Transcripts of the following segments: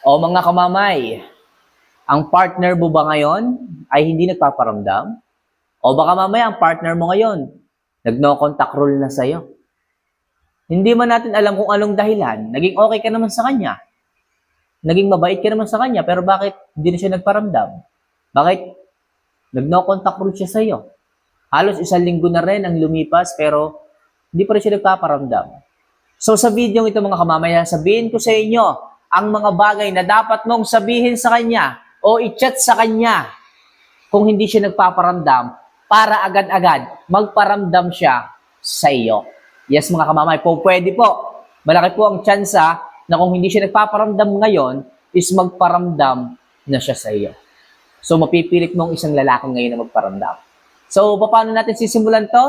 O mga kamamay, ang partner mo ba ngayon ay hindi nagpaparamdam? O baka mamaya ang partner mo ngayon, nag-no contact rule na sa'yo. Hindi man natin alam kung anong dahilan, naging okay ka naman sa kanya. Naging mabait ka naman sa kanya, pero bakit hindi na siya nagparamdam? Bakit nag-no contact rule siya sa'yo? Halos isang linggo na rin ang lumipas, pero hindi pa rin siya nagpaparamdam. So sa video ito mga kamamaya, sabihin ko sa inyo ang mga bagay na dapat mong sabihin sa kanya o i-chat sa kanya kung hindi siya nagpaparamdam para agad-agad magparamdam siya sa iyo. Yes mga kamamay, po pwede po. Malaki po ang tsansa na kung hindi siya nagpaparamdam ngayon is magparamdam na siya sa iyo. So mapipilit mong isang lalaki ngayon na magparamdam. So paano natin sisimulan to?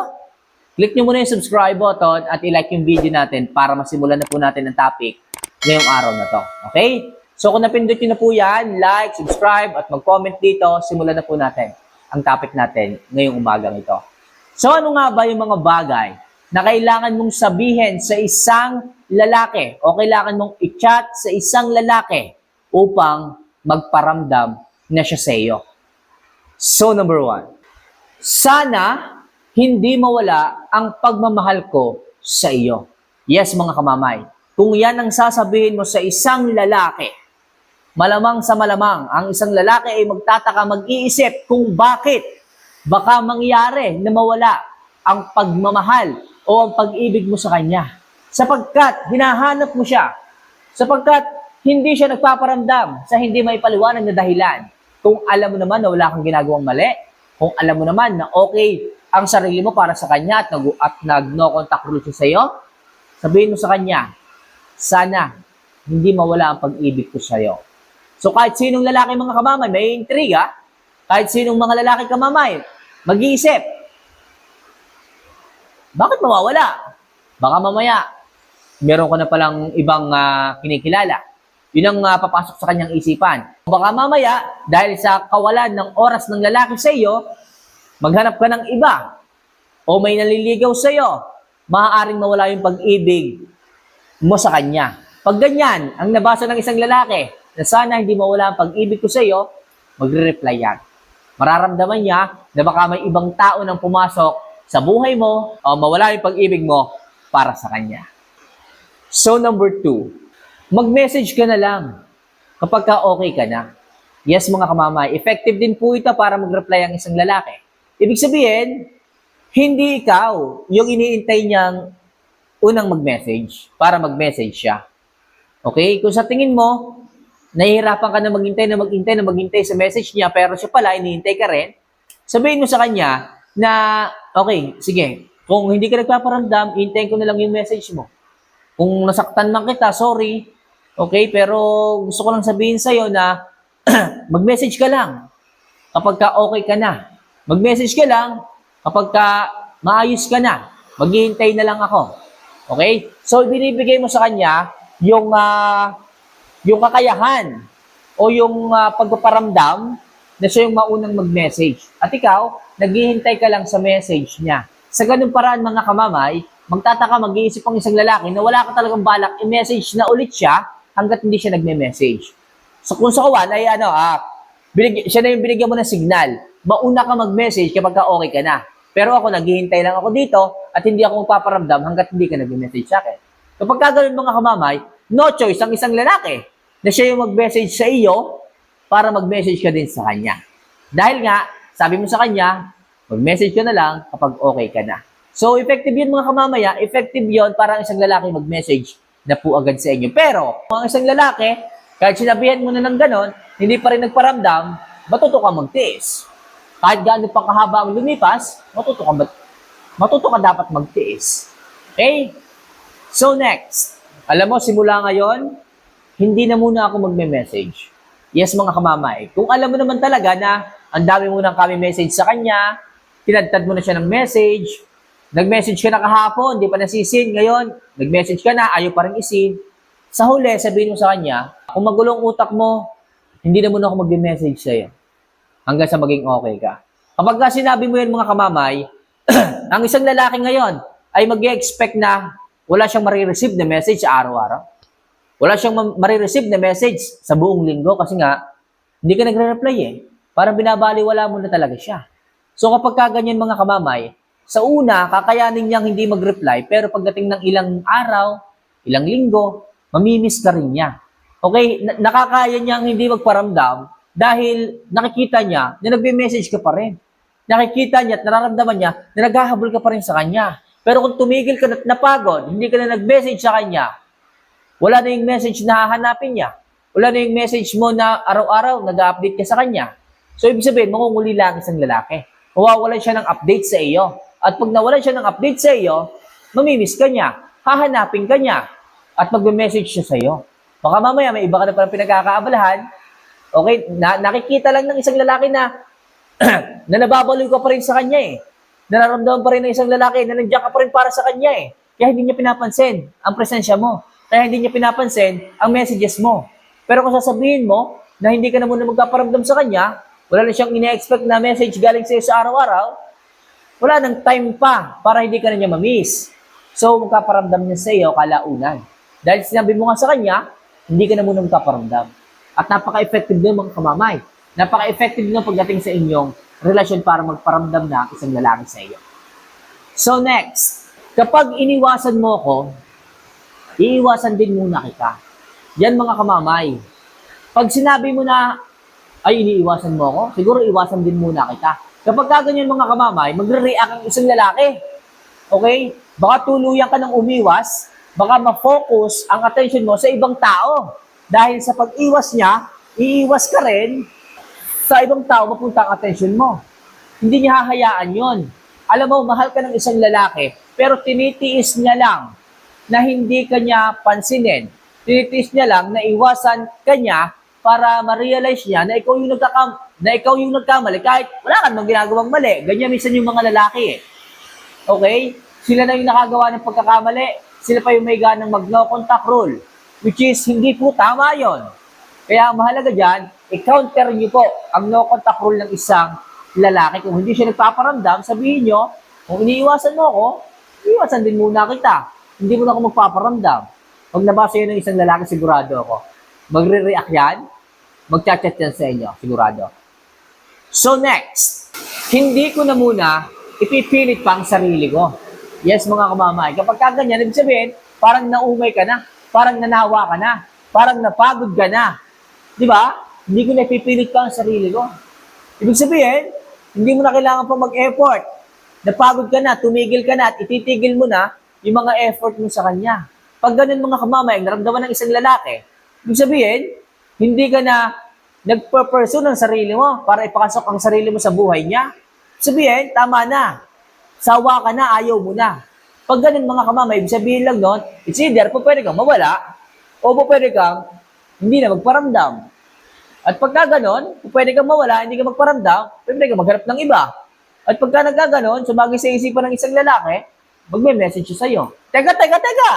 Click nyo muna yung subscribe button at i-like yung video natin para masimulan na po natin ang topic ngayong araw na to. Okay? So kung napindot nyo na po yan, like, subscribe, at mag-comment dito, simulan na po natin ang topic natin ngayong umagang ito. So ano nga ba yung mga bagay na kailangan mong sabihin sa isang lalaki o kailangan mong i-chat sa isang lalaki upang magparamdam na siya sa iyo? So number one, sana hindi mawala ang pagmamahal ko sa iyo. Yes, mga kamamay. Kung yan ang sasabihin mo sa isang lalaki, malamang sa malamang, ang isang lalaki ay magtataka, mag-iisip kung bakit baka mangyari na mawala ang pagmamahal o ang pag-ibig mo sa kanya. Sapagkat hinahanap mo siya. Sapagkat hindi siya nagpaparamdam sa hindi may paliwanag na dahilan. Kung alam mo naman na wala kang ginagawang mali, kung alam mo naman na okay ang sarili mo para sa kanya at nag, at nag no contact rule siya sa iyo, sabihin mo sa kanya, sana hindi mawala ang pag-ibig ko sa iyo. So kahit sinong lalaki mga kamamay, may intriga, kahit sinong mga lalaki kamamay, mag-iisip, bakit mawawala? Baka mamaya, meron ka na palang ibang ah, kinikilala. Yun ang ah, papasok sa kanyang isipan. Baka mamaya, dahil sa kawalan ng oras ng lalaki sa iyo, maghanap ka ng iba o may naliligaw sa iyo, maaaring mawala yung pag-ibig mo sa kanya. Pag ganyan, ang nabasa ng isang lalaki na sana hindi mawala ang pag-ibig ko sa iyo, magre-reply yan. Mararamdaman niya na baka may ibang tao nang pumasok sa buhay mo o mawala yung pag-ibig mo para sa kanya. So number two, mag-message ka na lang kapag ka okay ka na. Yes mga kamamay, effective din po ito para mag-reply ang isang lalaki. Ibig sabihin, hindi ikaw yung iniintay niyang unang mag-message para mag-message siya. Okay? Kung sa tingin mo, nahihirapan ka na maghintay na maghintay na maghintay sa message niya pero siya pala, inihintay ka rin, sabihin mo sa kanya na, okay, sige, kung hindi ka nagpaparamdam, hintayin ko na lang yung message mo. Kung nasaktan man kita, sorry. Okay, pero gusto ko lang sabihin sa'yo na mag-message ka lang kapag ka okay ka na. Mag-message ka lang kapag ka maayos ka na. Maghihintay na lang ako. Okay? So, binibigay mo sa kanya yung, ah, yung kakayahan o yung ah, pagpaparamdam na siya yung maunang mag-message. At ikaw, naghihintay ka lang sa message niya. Sa ganung paraan mga kamamay, magtataka, mag-iisip ang isang lalaki na wala ka talagang balak i-message na ulit siya hanggat hindi siya nagme-message. So kung sa kawan ay ano, ah, binig, siya na yung binigyan mo ng signal. Mauna ka mag-message kapag ka okay ka na. Pero ako, naghihintay lang ako dito at hindi ako magpaparamdam hanggat hindi ka nag-message sa akin. Kapag kagawin mga kamamay, no choice ang isang lalaki na siya yung mag-message sa iyo para mag-message ka din sa kanya. Dahil nga, sabi mo sa kanya, mag-message ka na lang kapag okay ka na. So, effective yun mga kamamaya, effective yun para ang isang lalaki mag-message na po agad sa inyo. Pero, kung ang isang lalaki, kahit sinabihan mo na ng ganon, hindi pa rin nagparamdam, matuto ka magtiis. Kahit gaano pa kahaba ang lumipas, matuto ka, matuto ka dapat magtiis. Okay? So next, alam mo, simula ngayon, hindi na muna ako magme-message. Yes, mga kamamay. Kung alam mo naman talaga na ang dami mo nang kami message sa kanya, tinadtad mo na siya ng message, nag-message ka na kahapon, hindi pa nasisin, ngayon, nag-message ka na, ayaw pa rin isin. Sa huli, sabihin mo sa kanya, kung magulong utak mo, hindi na muna ako mag-message sa'yo hanggang sa maging okay ka. Kapag ka sinabi mo yan mga kamamay, ang isang lalaki ngayon ay mag expect na wala siyang marireceive na message sa araw-araw. Wala siyang ma- marireceive na message sa buong linggo kasi nga, hindi ka nagre-reply eh. Parang binabaliwala mo na talaga siya. So kapag ka ganyan mga kamamay, sa una, kakayanin niyang hindi mag-reply, pero pagdating ng ilang araw, ilang linggo, mamimiss ka rin niya. Okay, na- nakakaya niyang hindi magparamdam dahil nakikita niya na nagme-message ka pa rin. Nakikita niya at nararamdaman niya na naghahabol ka pa rin sa kanya. Pero kung tumigil ka at napagod, hindi ka na nag-message sa kanya, wala na yung message na hahanapin niya. Wala na yung message mo na araw-araw nag-update ka sa kanya. So, ibig sabihin, mangunguli lang isang lalaki. Mawawalan siya ng update sa iyo. At pag nawalan siya ng update sa iyo, mamimiss ka niya, hahanapin ka niya, at magme-message siya sa iyo. Baka mamaya may iba ka na palang pinagkakaabalahan, okay, na, nakikita lang ng isang lalaki na na nababaliw ka pa rin sa kanya eh. Nararamdaman pa rin ng isang lalaki na nandiyan ka pa rin para sa kanya eh. Kaya hindi niya pinapansin ang presensya mo. Kaya hindi niya pinapansin ang messages mo. Pero kung sasabihin mo na hindi ka na muna magpaparamdam sa kanya, wala na siyang ine-expect na message galing sa iyo sa araw-araw, wala nang time pa para hindi ka na niya mamiss. So, magpaparamdam niya sa iyo kalaunan. Dahil sinabi mo nga sa kanya, hindi ka na muna magpaparamdam. At napaka-effective din mga kamamay. Napaka-effective din pagdating sa inyong relasyon para magparamdam na ang isang lalaki sa iyo. So next, kapag iniwasan mo ko, iiwasan din muna kita. Yan mga kamamay. Pag sinabi mo na, ay iniiwasan mo ako, siguro iwasan din muna kita. Kapag kaganyan mga kamamay, magre-react ang isang lalaki. Okay? Baka tuluyan ka ng umiwas, baka ma-focus ang attention mo sa ibang tao. Dahil sa pag-iwas niya, iiwas ka rin sa ibang tao mapunta ang attention mo. Hindi niya hahayaan yon. Alam mo, mahal ka ng isang lalaki, pero tinitiis niya lang na hindi ka niya pansinin. Tinitiis niya lang na iwasan ka niya para ma-realize niya na ikaw yung nagkakam na ikaw yung nagkamali kahit wala ka namang ginagawang mali. Ganyan minsan yung mga lalaki eh. Okay? Sila na yung nakagawa ng pagkakamali. Sila pa yung may ganang mag-no contact rule. Which is, hindi po tama yon. Kaya ang mahalaga dyan, i-counter niyo po ang no contact rule ng isang lalaki. Kung hindi siya nagpaparamdam, sabihin niyo, kung iniiwasan mo ako, iiwasan din muna kita. Hindi mo na ako magpaparamdam. Pag nabasa yun ng isang lalaki, sigurado ako. Magre-react yan, magchat-chat yan sa inyo, sigurado. So next, hindi ko na muna ipipilit pa ang sarili ko. Yes, mga kamamay. Kapag kaganyan, ibig sabihin, parang naumay ka na, parang nanawa ka na, parang napagod ka na. Di ba? Hindi ko na ipipilit pa ang sarili ko. Ibig sabihin, hindi mo na kailangan pa mag-effort. Napagod ka na, tumigil ka na, at ititigil mo na yung mga effort mo sa kanya. Pag ganun mga kamamay, ang naramdaman ng isang lalaki, ibig sabihin, hindi ka na nagpa-pursue ng sarili mo para ipakasok ang sarili mo sa buhay niya. Sabihin, tama na. Sawa ka na, ayaw mo na. Pag ganun mga kamamay, ibig sabihin lang nun, it's either po pwede kang mawala o po pwede kang hindi na magparamdam. At pagka ganon, kung pwede kang mawala, hindi ka magparamdam, pwede kang maghanap ng iba. At pagka nagkaganon, sumagi sa isipan ng isang lalaki, magme-message siya sa'yo. Teka, teka, teka!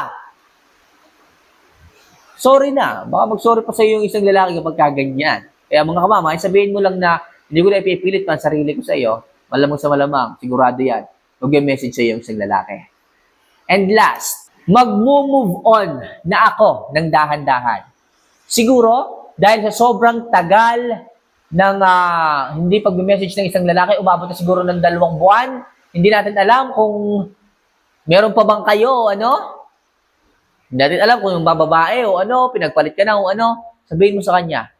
Sorry na. Baka mag-sorry pa sa'yo yung isang lalaki kapag kaganyan. Kaya mga kamamay, sabihin mo lang na hindi ko na ipipilit pa ang sarili ko sa iyo. Malamang sa malamang, sigurado yan. Magme-message sa'yo yung isang lalaki. And last, mag-move on na ako ng dahan-dahan. Siguro, dahil sa sobrang tagal ng ah, hindi pag-message ng isang lalaki, umabot na siguro ng dalawang buwan. Hindi natin alam kung meron pa bang kayo o ano. Hindi natin alam kung yung bababae o ano, pinagpalit ka na o ano. Sabihin mo sa kanya,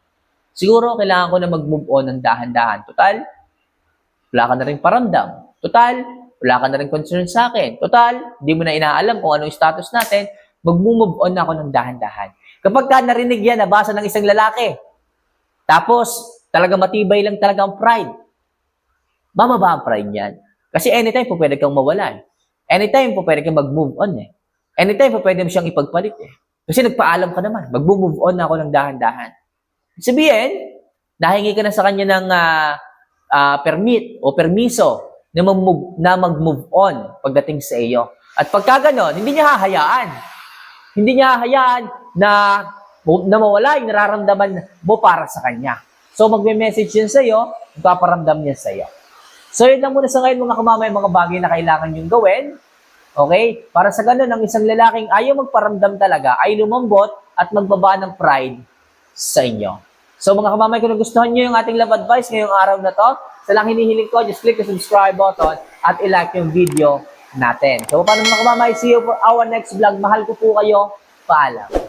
siguro kailangan ko na mag-move on ng dahan-dahan. Total, wala ka na rin paramdam. Total, wala ka na rin concern sa akin. Total, hindi mo na inaalam kung ano yung status natin. Mag-move on na ako ng dahan-dahan. Kapag ka narinig yan, nabasa ng isang lalaki, tapos talaga matibay lang talaga ang pride, bababa ang pride niyan. Kasi anytime po pwede kang mawalan. Anytime po pwede kang mag-move on eh. Anytime po pwede mo siyang ipagpalit eh. Kasi nagpaalam ka naman, mag-move on na ako ng dahan-dahan. Sabihin, nahingi ka na sa kanya ng ah, ah, permit o permiso na mag-move, na mag-move on pagdating sa iyo. At pagka ganon, hindi niya hahayaan. Hindi niya hahayaan na, na mawala yung nararamdaman mo para sa kanya. So magme-message yun sa iyo, magpaparamdam niya sa iyo. So yun lang muna sa ngayon mga kamamay, mga bagay na kailangan yung gawin. Okay? Para sa ganun, ang isang lalaking ayaw magparamdam talaga ay lumambot at magbaba ng pride sa inyo. So mga kamamay, kung nagustuhan nyo yung ating love advice ngayong araw na to, sa lang hinihiling ko, just click the subscribe button at ilike yung video natin. So paano mga kamamay, see you for our next vlog. Mahal ko po kayo. Paalam.